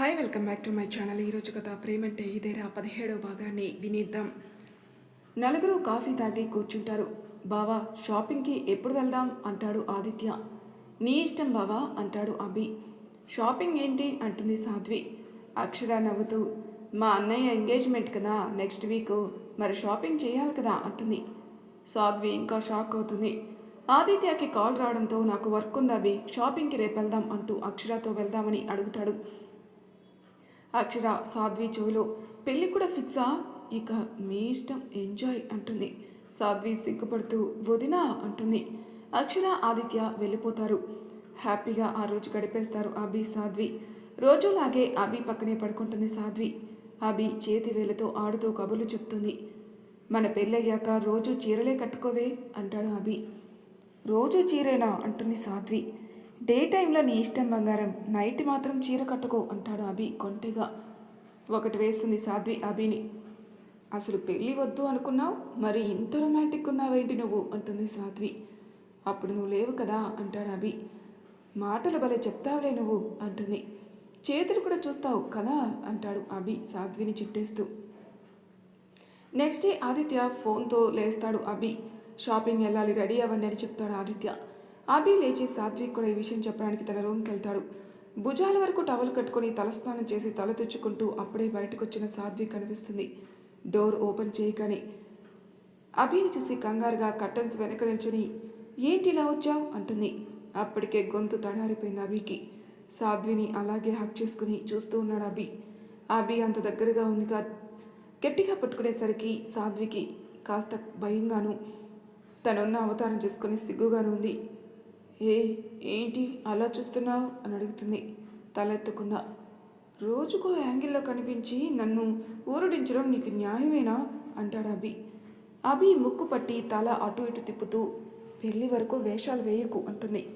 Hi welcome back to my channel ఈరోజు కథ ప్రేమంటే ఇదేరా పదిహేడవ భాగాన్ని వినిద్దాం. నలుగురు కాఫీ తాగి కూర్చుంటారు. బావా షాపింగ్కి ఎప్పుడు వెళ్దాం? అంటాడు ఆదిత్య. నీ ఇష్టం బావా? అంటాడు అభి. షాపింగ్ ఏంటి? అంటుంది సాధ్వి. అక్షర నవ్వుతూ మా అన్నయ్య ఎంగేజ్మెంట్ కదా నెక్స్ట్ వీక్. మరి షాపింగ్ చేయాలి కదా అంటుంది. సాధ్వి ఇంకా షాక్ అవుతుంది. ఆదిత్యకి కాల్ రావడంతో నాకు వర్క్ ఉంది అభి షాపింగ్కి రేపు వెళ్దాం అంటూ అక్షరతో వెళ్దామని అడుగుతాడు. అక్షర సాధ్వి చెవిలో పెళ్ళి కూడా ఫిక్సా? ఇక మీ ఇష్టం ఎంజాయ్ అంటుంది. సాధ్వి సిగ్గుపడుతూ వదినా అంటుంది. అక్షర ఆదిత్య వెళ్ళిపోతారు. హ్యాపీగా ఆ రోజు గడిపేస్తారు అభి సాధ్వి. రోజులాగే అభి పక్కనే పడుకుంటుంది సాధ్వి. అభి చేతి వేలతో ఆడుతూ కబుర్లు చెప్తుంది. మన పెళ్ళయ్యాక రోజు చీరలే కట్టుకోవే అంటాడు అభి. రోజు చీరేనా? అంటుంది సాధ్వి. డే టైంలో నీ ఇష్టం బంగారం నైట్ మాత్రం చీర కట్టుకో అంటాడు అభి కొంటెగా. ఒకటి వేస్తుంది సాధ్వి అభిని. అసలు పెళ్ళి వద్దు అనుకున్నావు? మరి ఇంత రొమాంటిక్ ఉన్నావేంటి నువ్వు? అంటుంది సాధ్వి. అప్పుడు నువ్వు లేవు కదా? అంటాడు అభి. మాటలు భలే చెప్తావులే నువ్వు? అంటుంది. చేతులు కూడా చూస్తావు కదా? అంటాడు అభి సాధ్విని చిట్టేస్తూ. నెక్స్ట్ డే ఆదిత్య ఫోన్తో లేస్తాడు అభి. షాపింగ్ వెళ్ళాలి రెడీ అవ్వండి అని చెప్తాడు ఆదిత్య. అభి లేచి సాత్విక్ కూడా ఈ విషయం చెప్పడానికి తన రూమ్కి వెళ్తాడు భుజాల వరకు టవల్ కట్టుకొని తలస్నానం చేసి తల తుచ్చుకుంటూ అప్పుడే బయటకు వచ్చిన సాత్విక్ కనిపిస్తుంది. డోర్ ఓపెన్ చేయగానే అభిని చూసి కంగారుగా కర్టన్స్ వెనక నిల్చుని ఏంటి ఇలా వచ్చావు? అంటుంది. అప్పటికే గొంతు తడారిపోయింది అభికి. సాధ్విని అలాగే హక్ చేసుకుని చూస్తూ ఉన్నాడు అభి. అభి అంత దగ్గరగా ఉందిగా గట్టిగా పట్టుకునేసరికి సాధ్వికి కాస్త భయంగాను తనున్న అవతారం చూసుకొని సిగ్గుగాను ఉంది. ఏ ఏంటి అలా చూస్తున్నావు? అని అడుగుతుంది తలెత్తకుండా. రోజుకో యాంగిల్లో కనిపించి నన్ను ఊరడించడం నీకు న్యాయమేనా? అంటాడు అభి. అభి ముక్కు పట్టి తల అటు ఇటు తిప్పుతూ పెళ్ళి వరకు వేషాలు వేయకు అంటుంది.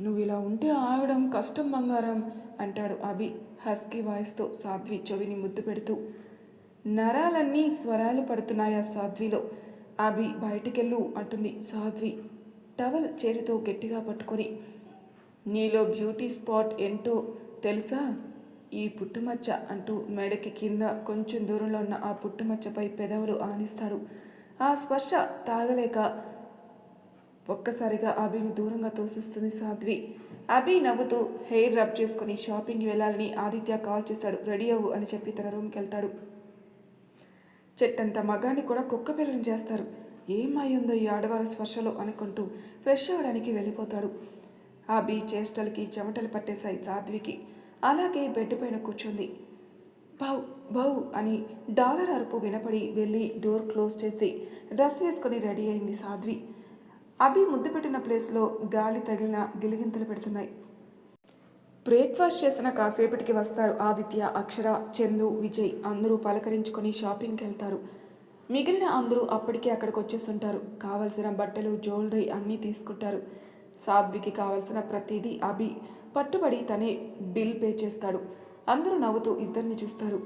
నువ్వు ఇలా ఉంటే ఆగడం కష్టం బంగారం అంటాడు అభి హస్కీ వాయిస్తో సాధ్వి చెవిని ముద్దు పెడుతూ. నరాలన్నీ స్వరాలు పడుతున్నాయా సాధ్విలో? అభి బయటికెళ్ళు అంటుంది సాధ్వి. టవల్ చేతితో గట్టిగా పట్టుకొని నీలో బ్యూటీ స్పాట్ ఏంటో తెలుసా? ఈ పుట్టుమచ్చ అంటూ మెడకి కింద కొంచెం దూరంలో ఉన్న ఆ పుట్టుమచ్చపై పెదవులు ఆనిస్తాడు. ఆ స్పర్శ తాగలేక ఒక్కసారిగా అభిని దూరంగా తోసిస్తుంది సాధ్వి. అభి నవ్వుతూ హెయిర్ రబ్ చేసుకుని షాపింగ్కి వెళ్ళాలని ఆదిత్య కాల్ చేశాడు రెడీ అవ్వు అని చెప్పి తన రూమ్కి వెళ్తాడు. చెట్టంత మగాన్ని కూడా కుక్క పిల్లలు చేస్తారు. ఏమయ్యిందో ఈ ఆడవారి స్పర్శలో అనుకుంటూ ఫ్రెష్ అవ్వడానికి వెళ్ళిపోతాడు. ఆ బీ చేష్టలకి చెమటలు పట్టేశాయి సాధ్వికి. అలాగే బెడ్ పైన కూర్చుంది. బౌ బౌ అని డాలర్ అరుపు వినపడి వెళ్ళి డోర్ క్లోజ్ చేసి డ్రెస్ వేసుకొని రెడీ అయింది సాధ్వి. అభి ముద్దు పెట్టిన ప్లేస్లో గాలి తగిలిన గిలిగింతలు పెడుతున్నాయి. బ్రేక్ఫాస్ట్ చేసిన కాసేపటికి వస్తారు ఆదిత్య అక్షర చందు విజయ్ అందరూ పలకరించుకొని షాపింగ్కి వెళ్తారు. మిగిలిన అందరూ అప్పటికే అక్కడికి వచ్చేస్తుంటారు. కావలసిన బట్టలు జ్యువెలరీ అన్నీ తీసుకుంటారు. సాధ్వికి కావలసిన ప్రతిదీ అభి పట్టుబడి తనే బిల్ పే చేస్తాడు. అందరూ నవ్వుతూ ఇద్దరిని చూస్తారు.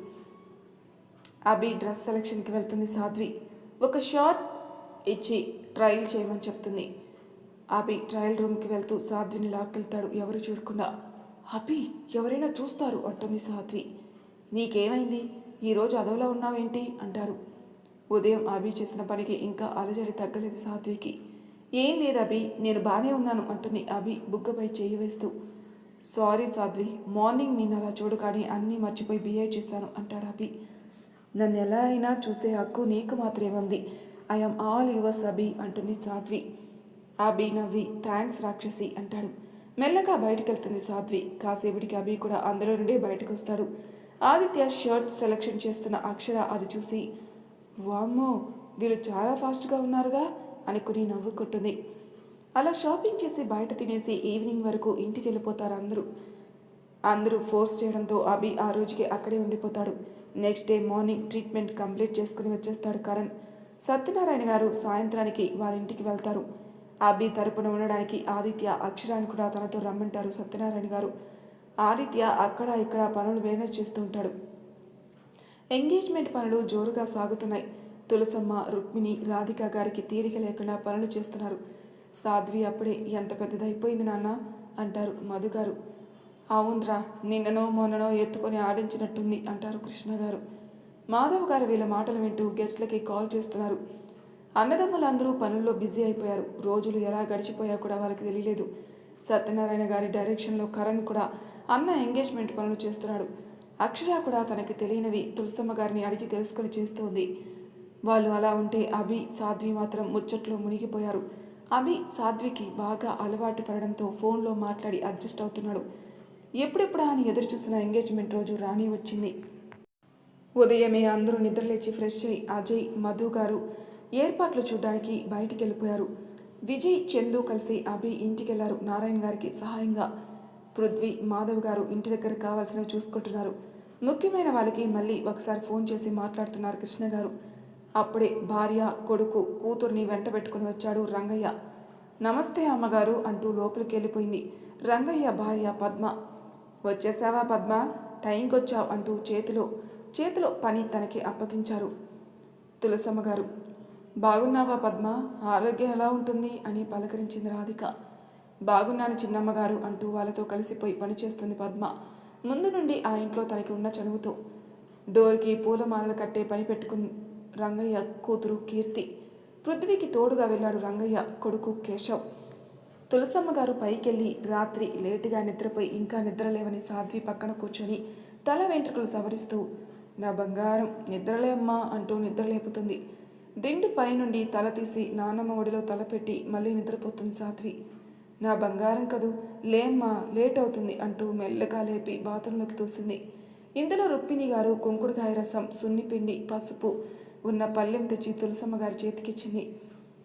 అభి డ్రెస్ సెలక్షన్కి వెళ్తుంది సాధ్వి. ఒక షార్ట్ ఇచ్చి ట్రయల్ చేయమని చెప్తుంది. అభి ట్రయల్ రూమ్కి వెళ్తూ సాధ్విని లాక్కెళ్తాడు. ఎవరు చూడకుండా అభి ఎవరైనా చూస్తారు అంటుంది సాధ్వి. నీకేమైంది? ఈరోజు అదోలా ఉన్నావేంటి? అంటాడు. ఉదయం అభి చేసిన పనికి ఇంకా అలజడి తగ్గలేదు సాధ్వికి ఏం లేదు అభి నేను బాగానే ఉన్నాను అంటుంది అభి బుగ్గపై చేయి వేస్తూ. సారీ సాధ్వి మార్నింగ్ నేను అలా చూడు కానీ అన్నీ మర్చిపోయి బిహేవ్ చేశాను అంటాడు అభి. నన్ను ఎలా అయినా చూసే హక్కు నీకు మాత్రమే ఉంది. ఐఎమ్ ఆల్ యువర్స్ అభి అంటుంది సాధ్వి. అభి నవ్వి థ్యాంక్స్ రాక్షసి అంటాడు. మెల్లగా బయటకు వెళ్తుంది సాధ్వి. కాసేపటికి అభి కూడా అందులో నుండి బయటకు వస్తాడు ఆదిత్య షర్ట్ సెలెక్షన్ చేస్తున్న అక్షర అది చూసి వామ్మో వీళ్ళు చాలా ఫాస్ట్గా ఉన్నారుగా అనుకుని నవ్వుకుంటుంది అలా షాపింగ్ చేసి బయట తినేసి ఈవినింగ్ వరకు ఇంటికి వెళ్ళిపోతారు అందరూ. అందరూ ఫోర్స్ చేయడంతో అభి ఆ రోజుకి అక్కడే ఉండిపోతాడు. Next day morning treatment complete చేసుకుని వచ్చేస్తాడు కరణ్. సత్యనారాయణ గారు సాయంత్రానికి వారింటికి వెళ్తారు. అభి తరపున ఉండడానికి ఆదిత్య అక్షరాన్ని కూడా తనతో రమ్మంటారు సత్యనారాయణ గారు. ఆదిత్య అక్కడ ఇక్కడ పనులు మేనేజ్ చేస్తూ ఉంటాడు. ఎంగేజ్మెంట్ పనులు జోరుగా సాగుతున్నాయి. తులసమ్మ రుక్మిణి రాధిక గారికి తీరిక లేకుండా పనులు చేస్తున్నారు. సాధ్వి అప్పుడే ఎంత పెద్దదైపోయింది నాన్న అంటారు మధు గారు. అవునరా నిన్ననో మొన్ననో ఎత్తుకొని ఆడించినట్టుంది అంటారు కృష్ణ గారు. మాధవ్ గారు వీళ్ళ మాటలు వింటూ గెస్ట్లకి కాల్ చేస్తున్నారు. అన్నదమ్ములందరూ పనుల్లో బిజీ అయిపోయారు. రోజులు ఎలా గడిచిపోయా కూడా వాళ్ళకి తెలియలేదు. సత్యనారాయణ గారి డైరెక్షన్లో కరణ్ కూడా అన్న ఎంగేజ్మెంట్ పనులు చేస్తున్నాడు. అక్షర కూడా తనకి తెలియనివి తులసమ్మ గారిని అడిగి తెలుసుకొని చేస్తోంది. వాళ్ళు అలా ఉంటే అభి సాధ్వి మాత్రం ముచ్చట్లో మునిగిపోయారు. అభి సాధ్వికి బాగా అలవాటు పడడంతో ఫోన్లో మాట్లాడి అడ్జస్ట్ అవుతున్నాడు. ఎప్పుడెప్పుడా అని ఎదురు చూసిన ఎంగేజ్మెంట్ రోజు రాని వచ్చింది. ఉదయమే అందరూ నిద్రలేచి ఫ్రెష్ అయి అజయ్ మధు గారు ఏర్పాట్లు చూడడానికి బయటికి వెళ్ళిపోయారు విజయ్ చందు కలిసి అభి ఇంటికెళ్ళారు. నారాయణ గారికి సహాయంగా పృథ్వీ మాధవ్ గారు ఇంటి దగ్గర కావాల్సినవి చూసుకుంటున్నారు. ముఖ్యమైన వాళ్ళకి మళ్ళీ ఒకసారి ఫోన్ చేసి మాట్లాడుతున్నారు కృష్ణ గారు. అప్పుడే భార్య కొడుకు కూతుర్ని వెంట పెట్టుకుని వచ్చాడు రంగయ్య. నమస్తే అమ్మగారు అంటూ లోపలికి వెళ్ళిపోయింది. రంగయ్య భార్య పద్మ. వచ్చేసావా పద్మ? టైంకి వచ్చావు అంటూ చేతిలో చేతిలో పని తనకి అప్పగించారు తులసమ్మ గారు. బాగున్నావా పద్మ? ఆరోగ్యం ఎలా ఉంటుంది? అని పలకరించింది రాధిక. బాగున్నాను చిన్నమ్మగారు అంటూ వాళ్ళతో కలిసిపోయి పనిచేస్తుంది పద్మ. ముందు నుండి ఆ ఇంట్లో తనకి ఉన్న చనువుతో. డోర్కి పూలమాలలు కట్టే పని పెట్టుకుంది రంగయ్య కూతురు కీర్తి. పృథ్వీకి తోడుగా వెళ్ళాడు రంగయ్య కొడుకు కేశవ్. తులసమ్మ గారు పైకెళ్ళి రాత్రి లేటుగా నిద్రపోయి ఇంకా నిద్రలేవని సాధ్వి పక్కన కూర్చొని తల వెంట్రుకలు సవరిస్తూ నా బంగారం నిద్రలేమ్మా అంటూ నిద్రలేపుతుంది. దిండు పైనుండి తల తీసి నానమ్మ ఒడిలో తలపెట్టి మళ్ళీ నిద్రపోతుంది సాధ్వి. నా బంగారం కదూ లేమ్మా లేట్ అవుతుంది అంటూ మెల్లగా లేపి బాత్రూంలోకి తోసింది. ఇందులో రుక్మిణి గారు కుంకుడుకాయ రసం సున్నిపిండి పసుపు ఉన్న పళ్ళెం తెచ్చి తులసమ్మ గారి చేతికిచ్చింది.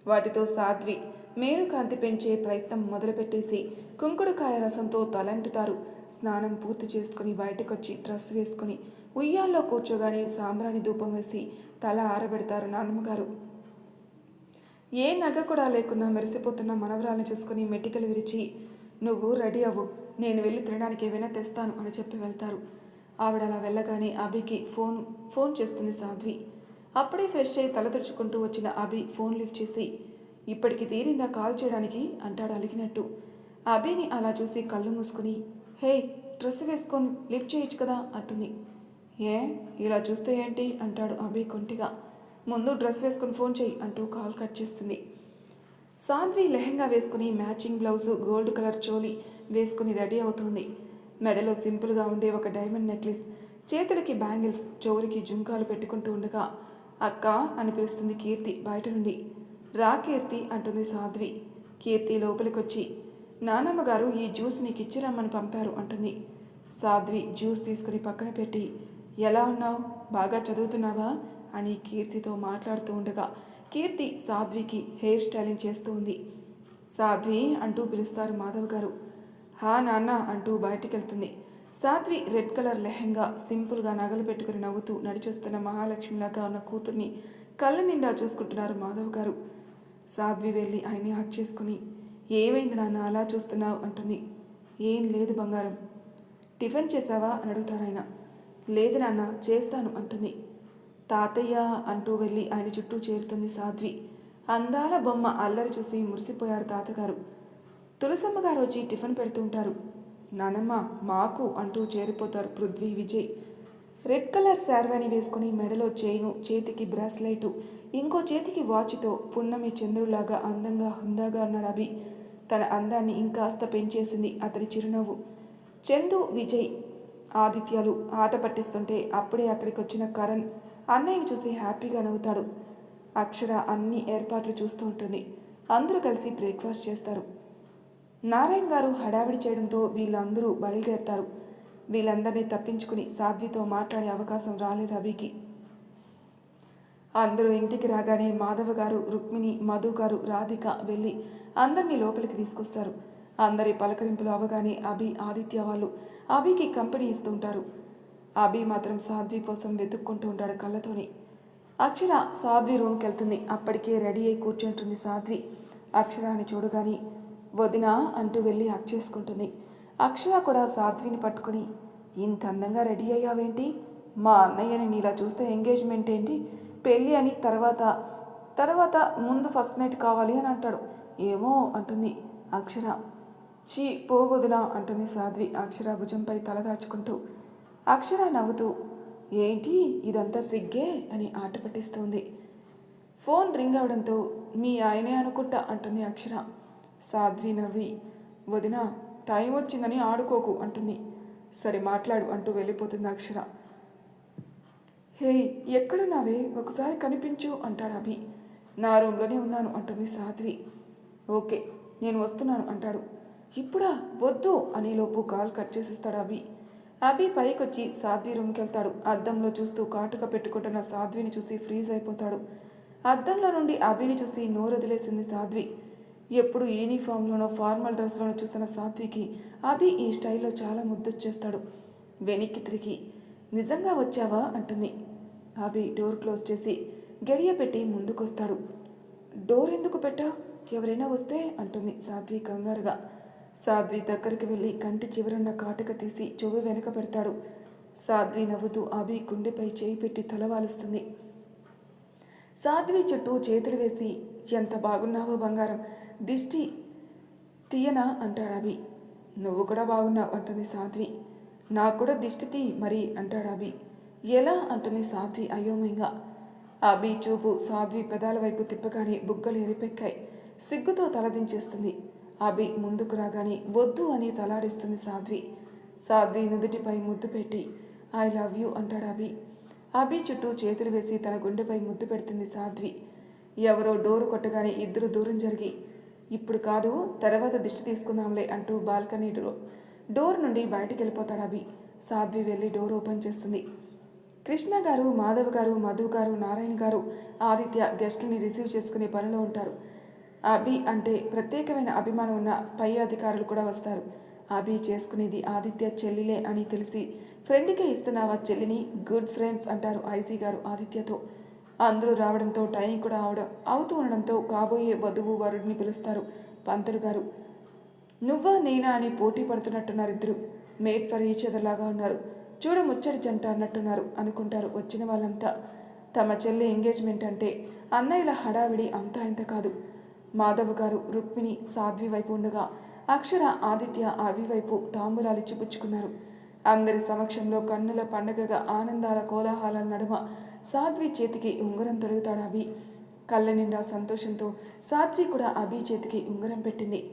వాటితో సాధ్వి మేనుకాంతి పెంచే ప్రయత్నం మొదలుపెట్టేసి కుంకుడుకాయ రసంతో తలంటుతారు. స్నానం పూర్తి చేసుకుని బయటకొచ్చి డ్రెస్ వేసుకుని ఉయ్యాల్లో కూర్చోగానే సాంబ్రాణి ధూపం వేసి తల ఆరబెడతారు నాన్నమ్మగారు ఏ నగ కూడా లేకున్నా మెరిసిపోతున్న మనవరాల్ని చూసుకుని మెట్టికలు విరిచి నువ్వు రెడీ అవ్వు. నేను వెళ్ళి తినడానికి ఏమైనా తెస్తాను అని చెప్పి వెళ్తారు. ఆవిడ అలా వెళ్ళగానే అభికి ఫోన్ ఫోన్ చేస్తుంది సాధ్వి. అప్పుడే ఫ్రెష్ అయ్యి తల వచ్చిన అభి ఫోన్ లిఫ్ట్ చేసి ఇప్పటికి తీరిందా కాల్ చేయడానికి? అంటాడు అలిగినట్టు. అభిని అలా చూసి కళ్ళు మూసుకుని హే డ్రెస్ వేసుకొని లిఫ్ట్ చేయొచ్చు కదా అంటుంది. ఏ? ఇలా చూస్తే ఏంటి? అంటాడు అభి కొంటిగా. ముందు డ్రెస్ వేసుకుని ఫోన్ చేయి అంటూ కాల్ కట్ చేస్తుంది. సాధ్వి లెహంగా వేసుకుని matching blouse gold colour choli వేసుకుని రెడీ అవుతుంది. మెడలో సింపుల్గా ఉండే ఒక డైమండ్ నెక్లెస్ చేతులకి బ్యాంగిల్స్ చెవులకి జుంకాలు పెట్టుకుంటూ ఉండగా అక్క అని పిలుస్తుంది కీర్తి బయట నుండి. రా కీర్తి అంటుంది సాధ్వి. కీర్తి లోపలికొచ్చి నానమ్మ గారు ఈ జ్యూస్ నీకు ఇచ్చిరమ్మని పంపారు అంటుంది. సాధ్వి జ్యూస్ తీసుకుని పక్కన పెట్టి ఎలా ఉన్నావు? బాగా చదువుతున్నావా? అని కీర్తితో మాట్లాడుతూ ఉండగా కీర్తి సాధ్వికి హెయిర్ స్టైలింగ్ చేస్తూ ఉంది సాధ్వి అంటూ పిలుస్తారు మాధవ్ గారు. హా నాన్న అంటూ బయటికి వెళ్తుంది సాధ్వి రెడ్ కలర్ లెహెంగా సింపుల్గా నగలు పెట్టుకుని నవ్వుతూ నడిచొస్తున్న మహాలక్ష్మిలాగా ఉన్న కూతుర్ని కళ్ళ నిండా చూసుకుంటున్నారు మాధవ్ గారు. సాధ్వి వెళ్ళి ఆయన్ని హక్ చేసుకుని ఏమైంది నాన్న అలా చూస్తున్నావు? అంటుంది. ఏం లేదు బంగారం. టిఫిన్ చేసావా అని అడుగుతారు ఆయన లేదు నాన్న చేస్తాను అంటుంది. తాతయ్య అంటూ వెళ్ళి ఆయన చుట్టూ చేరుతుంది సాధ్వి. అందాల బొమ్మ అల్లరి చూసి మురిసిపోయారు తాతగారు. తులసమ్మ గారు వచ్చి టిఫిన్ పెడుతుంటారు నానమ్మ మాకు అంటూ చేరిపోతారు పృథ్వీ విజయ్. రెడ్ కలర్ శార్వాణి వేసుకుని మెడలో చైను చేతికి బ్రాస్లైటు ఇంకో చేతికి వాచ్తో పున్నమి చంద్రులాగా అందంగా హుందాగా ఉన్నాడు అభి. తన అందాన్ని ఇంకాస్త పెంచేసింది అతని చిరునవ్వు. చందు విజయ్ ఆదిత్యాలు ఆట పట్టిస్తుంటే అప్పుడే అక్కడికి వచ్చిన కరణ్. అన్నయ్యని చూసి హ్యాపీగా నవ్వుతాడు. అక్షర అన్ని ఏర్పాట్లు చూస్తూ ఉంటుంది. అందరూ కలిసి బ్రేక్ఫాస్ట్ చేస్తారు. నారాయణ గారు హడావిడి చేయడంతో వీళ్ళందరూ బయలుదేరతారు. వీళ్ళందరినీ తప్పించుకుని సాధ్వితో మాట్లాడే అవకాశం రాలేదు అభికి. అందరూ ఇంటికి రాగానే మాధవ గారు రుక్మిణి మధు గారు రాధిక వెళ్ళి అందరినీ లోపలికి తీసుకొస్తారు. అందరి పలకరింపులు అవగానే అభి ఆదిత్య వాళ్ళు అభికి కంపెనీ ఇస్తుంటారు అభి మాత్రం సాధ్వి కోసం వెతుక్కుంటూ ఉంటాడు కళ్ళతోని. అక్షర సాధ్వి రూమ్కి వెళ్తుంది. అప్పటికే రెడీ అయి కూర్చుంటుంది సాధ్వి అక్షరాన్ని చూడగాని వదిన అంటూ వెళ్ళి హక్ చేసుకుంటుంది. అక్షర కూడా సాధ్విని పట్టుకుని ఇంత అందంగా రెడీ అయ్యావేంటి? మా అన్నయ్యని నీలా చూస్తే ఎంగేజ్మెంట్ ఏంటి? పెళ్ళి అని తర్వాత తర్వాత ముందు ఫస్ట్ నైట్ కావాలి అని అంటాడు. ఏమో అంటుంది అక్షర. చీ పోవదునా అంటుంది సాధ్వి అక్షర భుజంపై తల దాచుకుంటూ అక్షర నవ్వుతూ ఏంటి ఇదంతా సిగ్గే? అని ఆట పట్టిస్తోంది. ఫోన్ రింగ్ అవడంతో మీ ఆయనే అనుకుంటా అంటుంది అక్షర. సాధ్వి నవ్వి వదిన టైం వచ్చిందని ఆడుకోకు అంటుంది. సరే మాట్లాడు అంటూ వెళ్ళిపోతుంది అక్షర. హే ఎక్కడున్నావే? ఒకసారి కనిపించు అంటాడు అభి. నా రూమ్లోనే ఉన్నాను అంటుంది సాధ్వి. ఓకే నేను వస్తున్నాను అంటాడు. ఇప్పుడా? వద్దు అనేలోపు కాల్ కట్ చేసేస్తాడు అభి. అభి పైకొచ్చి సాధ్వి రూమ్కి వెళ్తాడు అద్దంలో చూస్తూ కాటుక పెట్టుకుంటున్న సాధ్విని చూసి ఫ్రీజ్ అయిపోతాడు. అద్దంలో నుండి అభిని చూసి నోరొదిలేసింది సాధ్వి. ఎప్పుడు యూనిఫామ్లోనో ఫార్మల్ డ్రెస్లోనో చూసిన సాధ్వికి అభి ఈ స్టైల్లో చాలా ముద్దొచ్చేస్తాడు. వెనక్కి తిరిగి నిజంగా వచ్చావా? అంటుంది. అభి డోర్ క్లోజ్ చేసి గడియ పెట్టి ముందుకొస్తాడు. డోర్ ఎందుకు పెట్టా? ఎవరైనా వస్తే? అంటుంది సాధ్వి కంగారుగా. సాధ్వి దగ్గరికి వెళ్ళి కంటి చివరన్న కాటుక తీసి చెవి వెనక పెడతాడు. సాధ్వి నవ్వుతూ అభి గుండెపై చేయి పెట్టి తలవాలుస్తుంది. సాధ్వి చుట్టూ చేతులు వేసి ఎంత బాగున్నావో బంగారం దిష్టి తీయనా? అంటాడు అభి. నువ్వు కూడా బాగున్నావు అంటుంది సాధ్వి. నాకు కూడా దిష్టి తీ మరి అంటాడు అభి. ఎలా? అంటుంది సాధ్వి అయోమయంగా. అభి చూపు సాధ్వి పెదాల వైపు తిప్పగానే బుగ్గలు ఎరిపెక్కాయి. సిగ్గుతో తలదించేస్తుంది. అభి ముందుకు రాగానే వద్దు అని తలాడిస్తుంది సాధ్వి. సాధ్వి నుదుటిపై ముద్దు పెట్టి ఐ లవ్ యూ అంటాడు అభి. అభి చుట్టూ చేతులు వేసి తన గుండెపై ముద్దు పెడుతుంది సాధ్వి. ఎవరో డోరు కొట్టగానే ఇద్దరు దూరం జరిగి ఇప్పుడు కాదు తర్వాత దిష్టి తీసుకుందాంలే అంటూ బాల్కనీ డోర్ డోర్ నుండి బయటికి వెళ్ళిపోతాడు అభి. సాధ్వి వెళ్ళి డోర్ ఓపెన్ చేస్తుంది. కృష్ణ గారు మాధవ్ గారు మధు గారు నారాయణ గారు ఆదిత్య గెస్ట్ని రిసీవ్ చేసుకునే పనిలో ఉంటారు. అభి అంటే ప్రత్యేకమైన అభిమానం ఉన్న పై అధికారులు కూడా వస్తారు. అభి చేసుకునేది ఆదిత్య చెల్లిలే అని తెలిసి ఫ్రెండ్కే ఇస్తున్నావా చెల్లిని? గుడ్ ఫ్రెండ్స్ అంటారు ఐసీ గారు ఆదిత్యతో. అందరూ రావడంతో టైం కూడా అవడం అవుతూ ఉండడంతో కాబోయే వధువు వరుడిని పిలుస్తారు పంతులు గారు. నువ్వా నేనా అని పోటీ పడుతున్నట్టున్నారు ఇద్దరు. మేడ్ ఫర్ ఈచ్ అదర్ లాగా ఉన్నారు. చూడ ముచ్చడి జంట అన్నట్టున్నారు అనుకుంటారు వచ్చిన వాళ్ళంతా. తమ చెల్లి ఎంగేజ్మెంట్ అంటే అన్నయ్యల హడావిడి అంతా ఇంత కాదు. మాధవ్ గారు రుక్మిణి సాధ్వి వైపు ఉండగా అక్షర ఆదిత్య అవి వైపు తాంబూలాలు చిపుచ్చుకున్నారు. అందరి సమక్షంలో కన్నుల పండగగా ఆనందాల కోలాహలాల నడుమ సాధ్వి చేతికి ఉంగరం తొలుగుతాడు అభి. కళ్ళ నిండా సంతోషంతో సాధ్వి కూడా అభి చేతికి ఉంగరం పెట్టింది.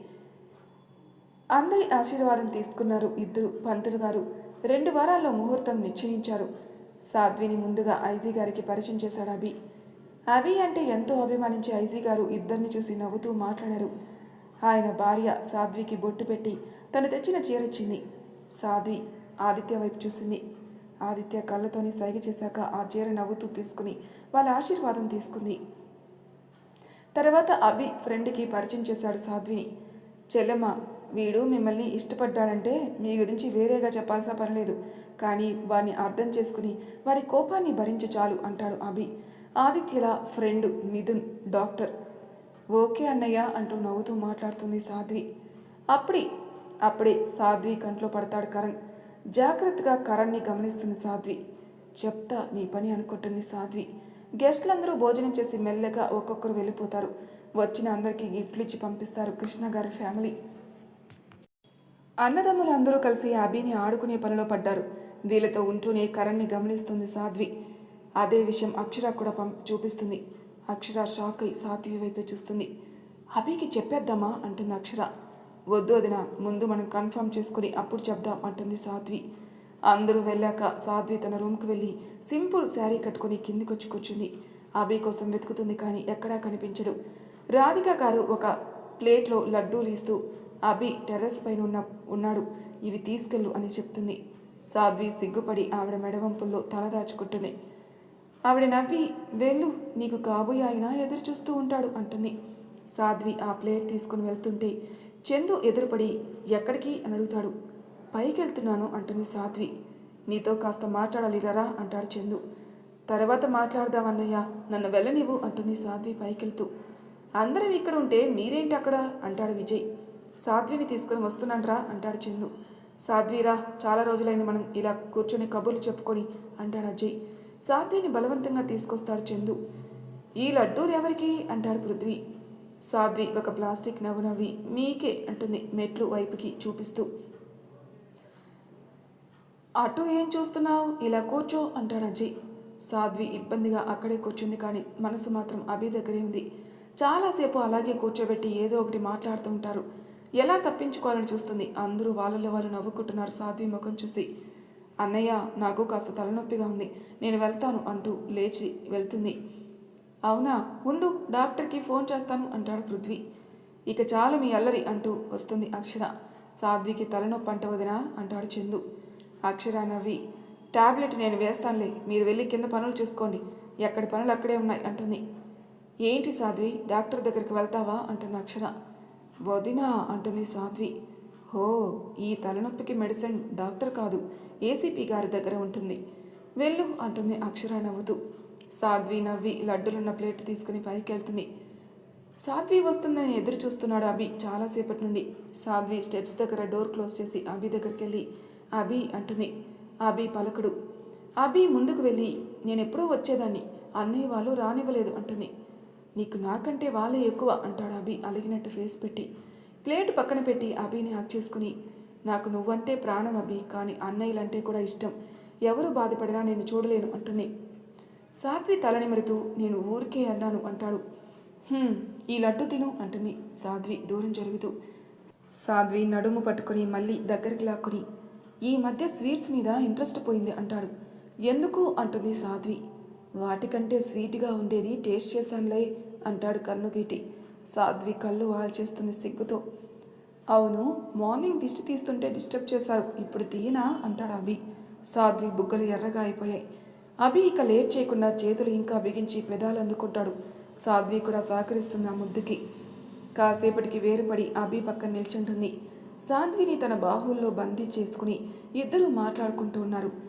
అందరి ఆశీర్వాదం తీసుకున్నారు ఇద్దరు పంతులు గారు. రెండు వారాల్లో ముహూర్తం నిశ్చయించారు. సాధ్విని ముందుగా ఐజీ గారికి పరిచయం చేశాడు అభి. అభి అంటే ఎంతో అభిమానించే ఐజీ గారు ఇద్దరిని చూసి నవ్వుతూ మాట్లాడారు. ఆయన భార్య సాధ్వికి బొట్టు పెట్టి తను తెచ్చిన చీరచ్చింది సాధ్వి ఆదిత్య వైపు చూసింది. ఆదిత్య కళ్ళతోని సైగ చేశాక ఆ చీర నవ్వుతూ తీసుకుని వాళ్ళ ఆశీర్వాదం తీసుకుంది. తర్వాత అభి ఫ్రెండ్కి పరిచయం చేశాడు సాధ్విని. చెల్లెమ్మ వీడు మిమ్మల్ని ఇష్టపడ్డాడంటే మీ గురించి వేరేగా చెప్పాల్సిన పని లేదు. కానీ వాడిని అర్థం చేసుకుని వాడి కోపాన్ని భరించు చాలు అంటాడు అభి. ఆదిత్యల ఫ్రెండ్ మిథున్ డాక్టర్. ఓకే అన్నయ్య అంటూ నవ్వుతూ మాట్లాడుతుంది సాధ్వి. అప్పుడే అప్పుడే సాధ్వి కంట్లో పడతాడు కరణ్. జాగ్రత్తగా కరణ్ని గమనిస్తుంది సాధ్వి. చెప్తా నీ పని అనుకుంటుంది సాధ్వి. గెస్ట్లందరూ భోజనం చేసి మెల్లగా ఒక్కొక్కరు వెళ్ళిపోతారు. వచ్చిన అందరికీ గిఫ్ట్లు ఇచ్చి పంపిస్తారు కృష్ణ గారి ఫ్యామిలీ. అన్నదమ్ములు అందరూ కలిసి అభిని ఆడుకునే పనిలో పడ్డారు. వీళ్ళతో ఉంటూనే కరణ్ని గమనిస్తుంది సాధ్వి. అదే విషయం అక్షర కూడా పంప్ చూపిస్తుంది. అక్షర షాక్ అయి సాధ్వి వైపే చూస్తుంది. అభికి చెప్పేద్దామా? అంటుంది అక్షర. వద్దు అదిన ముందు మనం కన్ఫర్మ్ చేసుకుని అప్పుడు చెప్దాం అంటుంది సాధ్వి అందరూ వెళ్ళాక సాధ్వి తన రూమ్కి వెళ్ళి సింపుల్ శారీ కట్టుకొని కిందికొచ్చి కూర్చుంది. అభి కోసం వెతుకుతుంది కానీ ఎక్కడా కనిపించడు. రాధిక గారు ఒక ప్లేట్లో లడ్డూలు ఇస్తూ అభి టెర్రస్ పైన ఉన్న ఉన్నాడు. ఇవి తీసుకెళ్ళు అని చెప్తుంది. సాధ్వి సిగ్గుపడి ఆవిడ మెడవంపుల్లో తల దాచుకుంటుంది. ఆవిడ నవ్వి వెళ్ళు నీకు కాబోయే ఆయన ఎదురు చూస్తూ ఉంటాడు అంటుంది. సాధ్వి ఆ ప్లేట్ తీసుకుని వెళ్తుంటే చందు ఎదురుపడి ఎక్కడికి? అని అడుగుతాడు. పైకి వెళ్తున్నాను అంటుంది సాధ్వి. నీతో కాస్త మాట్లాడాలి రరా అంటాడు చందు. తర్వాత మాట్లాడదామన్నయ్య నన్ను వెళ్ళనివ్వు అంటుంది సాధ్వి పైకెళ్తూ. అందరం ఇక్కడ ఉంటే మీరేంటి అక్కడ? అంటాడు విజయ్. సాధ్విని తీసుకొని వస్తున్నాన్రా అంటాడు చందు. సాధ్విరా చాలా రోజులైంది మనం ఇలా కూర్చొని కబుర్లు చెప్పుకొని అంటాడు అజయ్. సాధ్విని బలవంతంగా తీసుకొస్తాడు చందు. ఈ లడ్డూలు ఎవరికి? అంటాడు పృథ్వీ. సాధ్వి ఒక ప్లాస్టిక్ నవ్వు నవ్వి మీకే అంటుంది మెట్లు వైపుకి చూపిస్తూ. అటు ఏం చూస్తున్నావు? ఇలా కూర్చో అంటాడు అజయ్. సాధ్వి ఇబ్బందిగా అక్కడే కూర్చుంది కానీ మనసు మాత్రం అభి దగ్గరే ఉంది. చాలాసేపు అలాగే కూర్చోబెట్టి ఏదో ఒకటి మాట్లాడుతూ ఉంటారు. ఎలా తప్పించుకోవాలని చూస్తుంది. అందరూ వాళ్ళలో వాళ్ళు నవ్వుకుంటున్నారు సాధ్వి ముఖం చూసి. అన్నయ్య నాకు కాస్త తలనొప్పిగా ఉంది. నేను వెళ్తాను అంటూ లేచి వెళ్తుంది. అవునా? ఉండు డాక్టర్కి ఫోన్ చేస్తాను అంటాడు పృథ్వీ. ఇక చాలు మీ అల్లరి అంటూ వస్తుంది అక్షర. సాధ్వికి తలనొప్పి అంట వదినా అంటాడు చందు. అక్షర నవ్వి టాబ్లెట్ నేను వేస్తానులే మీరు వెళ్ళి కింద పనులు చూసుకోండి. ఎక్కడి పనులు అక్కడే ఉన్నాయి అంటుంది. ఏంటి సాధ్వి డాక్టర్ దగ్గరికి వెళ్తావా? అంటుంది అక్షర. వదినా అంటుంది సాధ్వి. హో ఈ తలనొప్పికి మెడిసిన్ డాక్టర్ కాదు ఏసీపీ గారి దగ్గర ఉంటుంది. వెళ్ళు అంటుంది అక్షర నవ్వుతూ. సాధ్వి నవ్వి లడ్డులున్న ప్లేట్ తీసుకుని పైకి వెళ్తుంది సాధ్వి వస్తుందని ఎదురు చూస్తున్నాడు అభి చాలాసేపటి నుండి. సాధ్వి స్టెప్స్ దగ్గర డోర్ క్లోజ్ చేసి అభి దగ్గరికి వెళ్ళి అభి అంటుంది. అభి పలకడు. అభి ముందుకు వెళ్ళి నేను ఎప్పుడూ వచ్చేదాన్ని అన్నయ్య వాళ్ళు రానివ్వలేదు అంటుంది. నీకు నాకంటే వాళ్ళే ఎక్కువ అంటాడు అభి అలిగినట్టు ఫేస్ పెట్టి. ప్లేట్ పక్కన పెట్టి అభిని హక్ చేసుకుని నాకు నువ్వంటే ప్రాణం అభి కానీ అన్నయ్యలంటే కూడా ఇష్టం. ఎవరు బాధపడినా నేను చూడలేను అంటుంది. సాత్వి తలనిమరుతూ నేను ఊరికే అన్నాను అంటాడు. ఈ లడ్డు తిను అంటుంది సాధ్వి దూరం జరుగుతూ. సాధ్వి నడుము పట్టుకొని మళ్ళీ దగ్గరికి లాక్కుని ఈ మధ్య స్వీట్స్ మీద ఇంట్రెస్ట్ పోయింది అంటాడు. ఎందుకు? అంటుంది సాధ్వి వాటికంటే స్వీట్గా ఉండేది టేస్ట్ చేశానులే అంటాడు కన్నుగీటి. సాధ్వి కళ్ళు వాల్చేస్తుంది సిగ్గుతో. అవును మార్నింగ్ దిష్టి తీస్తుంటే డిస్టర్బ్ చేశారు. ఇప్పుడు తీయనా అంటాడు అభి. సాధ్వి బుగ్గలు ఎర్రగా అయిపోయాయి. అభి ఇక లేట్ చేయకుండా చేతులు ఇంకా బిగించి పెదాలు అందుకుంటాడు. సాధ్వి కూడా సహకరిస్తుంది ఆ ముద్దుకి. కాసేపటికి వేరుపడి అభి పక్కన నిల్చుంటుంది. సాధ్విని తన బాహుల్లో బందీ చేసుకుని ఇద్దరూ మాట్లాడుకుంటూ ఉన్నారు.